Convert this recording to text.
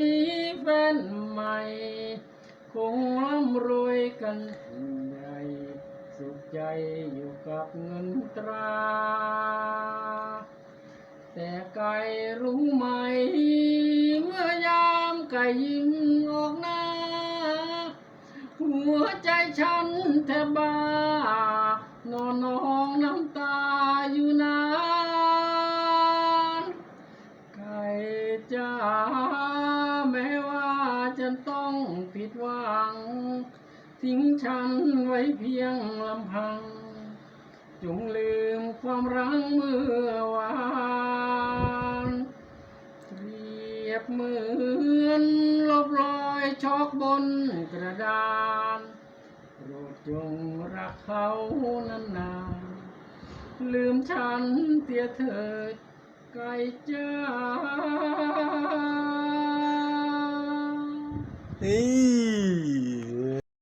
มีแฟนใหม่ คงร่ำรวยกันใหญ่สุขใจอยู่กับเงินตรา แต่ไก่รู้ไหม เมื่อยามไก่ยิ้มออกหน้า หัวใจฉันแทบบานอนนองน้ำตาอยู่นานไก่จ้า นต้องผิดหวัง ทิ้งฉันไว้เพียงลำพัง จงลืมความรักเมื่อวานเรียบเหมือนลบรอยชอกบนกระดานโปรดจงรักเขานานๆลืมฉันเสียเถิดไก่จ้า นี่